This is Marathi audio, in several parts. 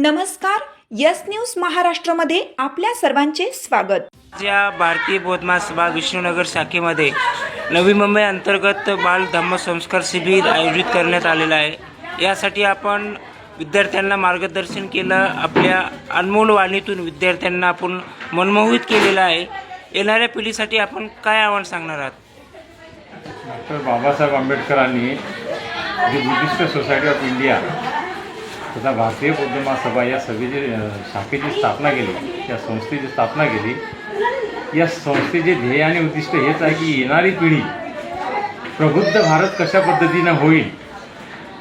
नमस्कार यस न्यूज महाराष्ट्रमध्ये आपल्या सर्वांचे स्वागत. या भारतीय बौद्ध महासभा विष्णुनगर शाखेमध्ये नवी मुंबई अंतर्गत बाल धम्म संस्कार शिबिर आयोजित करण्यात आलेलं आहे. यासाठी आपण विद्यार्थ्यांना मार्गदर्शन केलं आपल्या अनमोल वाणीतून विद्यार्थ्यांना आपण मनमोहित केलेलं आहे. येणाऱ्या पिढीसाठी आपण काय आव्हान सांगणार आहात? डॉक्टर बाबासाहेब आंबेडकरांनी जी बुद्धिस्ट सोसायटी ऑफ इंडिया तथा भारतीय बौद्ध महासभा या सभेची शाखेची स्थापना केली त्या संस्थेची स्थापना केली. या संस्थेचे ध्येय आणि उद्दिष्ट हेच आहे की येणारी पिढी प्रबुद्ध भारत कशा पद्धतीनं होईल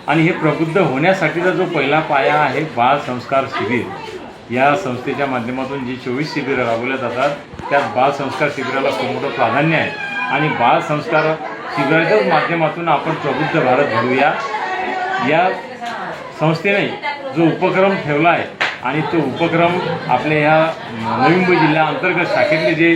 आणि हे प्रबुद्ध होण्यासाठीचा जो पहिला पाया आहे बाल संस्कार शिबिर. या संस्थेच्या माध्यमातून जी चोवीस शिबिरं राबवल्या जातात त्यात बाल संस्कार शिबिराला खूप मोठं प्राधान्य आहे. आणि बाल संस्कार शिबिराच्याच माध्यमातून आपण प्रबुद्ध भारत घडूया या संस्थेने जो उपक्रम ठेवला आहे आणि तो उपक्रम आपल्या ह्या नवी मुंबई जिल्ह्या अंतर्गत शाखेतले जे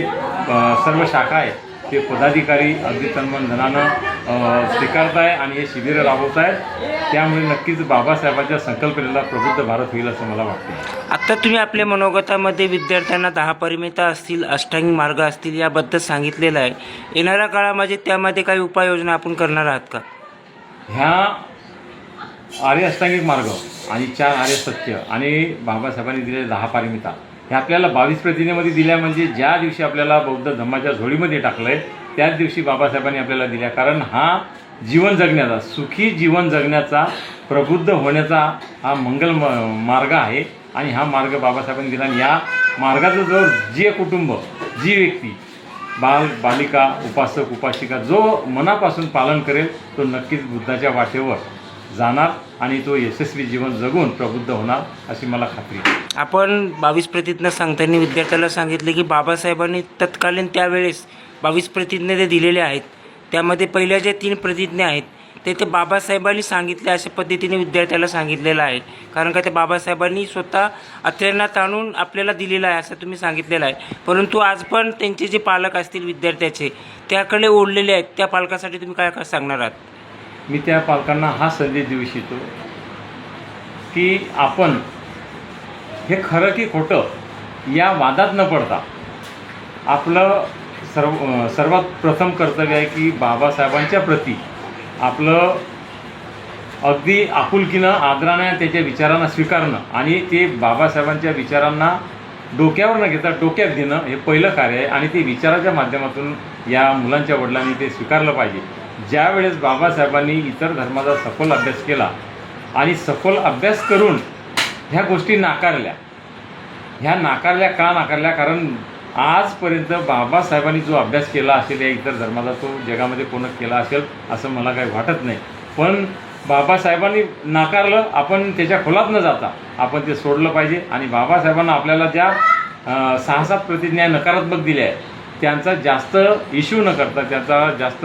सर्व शाखा आहेत ते पदाधिकारी अगदी तन्मन धनानं स्वीकारत आहे आणि हे शिबिरं राबवत आहेत त्यामुळे नक्कीच बाबासाहेबांच्या संकल्पनेला प्रबुद्ध भारत होईल असं मला वाटतं आत्ता तुम्ही आपल्या मनोगतामध्ये विद्यार्थ्यांना दहा परिमिता असतील अष्टांगी मार्ग असतील याबद्दल सांगितलेलं आहे. येणाऱ्या काळामध्ये त्यामध्ये काही उपाययोजना आपण करणार आहात का? ह्या आर्य अष्टांगिक मार्ग आणि चार आर्य सत्य आणि बाबासाहेबांनी दिलेले दहा पारिमिता. हे आपल्याला बावीस प्रतिनेमध्ये दिल्या म्हणजे ज्या दिवशी आपल्याला बौद्ध धम्माच्या झोळीमध्ये टाकलं आहे त्याच दिवशी बाबासाहेबांनी आपल्याला दिल्या. कारण हा जीवन जगण्याचा सुखी जीवन जगण्याचा प्रबुद्ध होण्याचा हा मंगल म- मार्ग आहे. आणि हा मार्ग बाबासाहेबांनी दिला. आणि या मार्गाचं जो जे कुटुंब जी व्यक्ती बाल बालिका उपासक उपासिका जो मनापासून पालन करेल तो नक्कीच बुद्धाच्या वाटेवर जाणार आणि तो यशस्वी जीवन जगून प्रबुद्ध होणार अशी मला खात्री आपण बावीस प्रतिज्ञा सांगताना विद्यार्थ्याला सांगितले की बाबासाहेबांनी तत्कालीन त्यावेळेस बावीस प्रतिज्ञा ते दिलेल्या आहेत त्यामध्ये पहिल्या ज्या तीन प्रतिज्ञा आहेत ते ते बाबासाहेबांनी सांगितले अशा पद्धतीने विद्यार्थ्याला सांगितलेलं आहे. कारण का ते बाबासाहेबांनी स्वतः अथर्यानात आणून आपल्याला दिलेलं आहे असं तुम्ही सांगितलेलं आहे. परंतु आज पण त्यांचे जे पालक असतील विद्यार्थ्याचे त्याकडे ओढलेले आहेत त्या पालकासाठी तुम्ही काय काय सांगणार आहात? मी त्या पालकांना हा संदेश देऊ इच्छितो की आपण हे खरं की खोटं या वादात न पडता आपलं सर्व सर्वात प्रथम कर्तव्य आहे की बाबासाहेबांच्या प्रती आपलं अगदी आपुलकीनं आदरानं त्याच्या विचारांना स्वीकारणं आणि ते बाबासाहेबांच्या विचारांना डोक्यावर न घेता डोक्यात घेणं हे पहिलं कार्य आहे आणि ते विचाराच्या माध्यमातून या मुलांच्या वडिलांनी ते स्वीकारलं पाहिजे. ज्या वेळेस बाबासाहेबांनी इतर धर्माचा सखोल अभ्यास केला आणि सखोल अभ्यास करून ह्या गोष्टी नाकारल्या. ह्या नाकारल्या का नाकारल्या? कारण आजपर्यंत बाबासाहेबांनी जो अभ्यास केला असेल या इतर धर्माचा तो जगामध्ये कोण केला असेल असं मला काही वाटत नाही. पण बाबासाहेबांनी नाकारलं आपण त्याच्या खोलात न जाता आपण ते सोडलं पाहिजे. आणि बाबासाहेबांना आपल्याला ज्या सहा सात प्रतिज्ञा नकारात्मक दिल्या आहेत त्यांचा जास्त इश्यू न करता त्याचा जास्त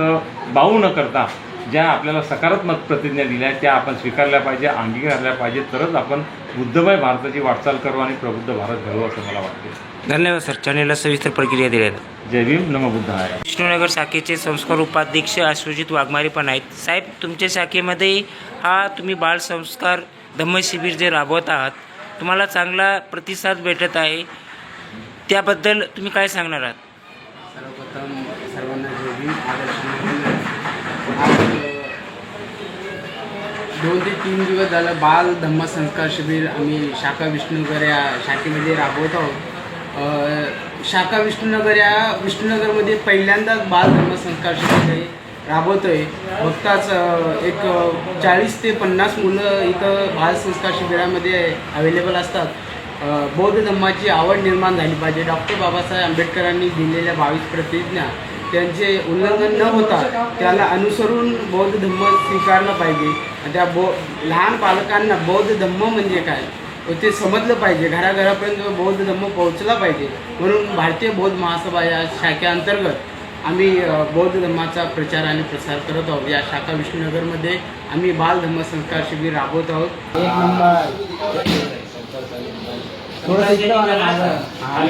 बाऊ न करता ज्या आपल्याला सकारात्मक प्रतिज्ञा दिल्या आहेत त्या आपण स्वीकारल्या पाहिजे अंगीकारल्या पाहिजे तरच आपण बुद्धमय भारताची वाटचाल करू आणि प्रबुद्ध भारत घडवू असं मला वाटते धन्यवाद सर. चॅनेलला सविस्तर प्रक्रिया दिल्यानं जय भीम नम बुद्ध आहे विष्णुनगर शाखेचे संस्कार उपाध्यक्ष अश्वजित वाघमारे पण आहेत. साहेब तुमच्या शाखेमध्ये हा तुम्ही बाल संस्कार धम्म शिबिर जे राबवत आहात तुम्हाला चांगला प्रतिसाद भेटत आहे. त्याबद्दल तुम्ही काय सांगणार आहात? सर्वप्रथम सर्वांना जय आज दोन ते तीन दिवस झालं बाल धम्म संस्कार शिबिर आम्ही शाखा विष्णुनगर या शाखेमध्ये राबवत आहोत. शाखा विष्णुनगर या विष्णुनगरमध्ये पहिल्यांदाच बाल धम्म संस्कार शिबिर राबवतो आहे बघताच एक चाळीस ते पन्नास मुलं इथं बाल संस्कार शिबिरामध्ये अवेलेबल असतात. बौद्ध धम्माची आवड निर्माण झाली पाहिजे. डॉक्टर बाबासाहेब आंबेडकरांनी दिलेल्या बावीस प्रतिज्ञा त्यांचे उल्लंघन न होता त्याला अनुसरून बौद्ध धम्म स्वीकारलं पाहिजे. त्या बौ लहान पालकांना बौद्ध धम्म म्हणजे काय? ते समजलं पाहिजे. घराघरापर्यंत बौद्ध धम्म पोहोचला पाहिजे. म्हणून भारतीय बौद्ध महासभा या शाखेअंतर्गत आम्ही बौद्ध धम्माचा प्रचार आणि प्रसार करत आहोत. या शाखा विष्णुनगरमध्ये आम्ही बालधम्म संस्कार शिबिर राबवत आहोत. एक नंबर. हा.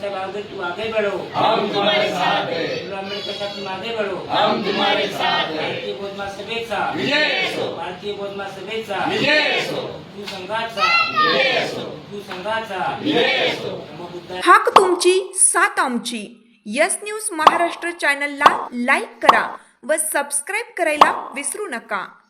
साहेब आगे आगे बढ़ो. हम तुम्हारे साथ हैं. आगे बढ़ो. हम तुम्हारे साथ हैं. भारतीय भारतीय तू संघाचा तू संघाचा हाक तुमची सात आमची. यस न्यूज महाराष्ट्र चॅनलला लाईक करा व सबस्क्राईब करायला विसरू नका.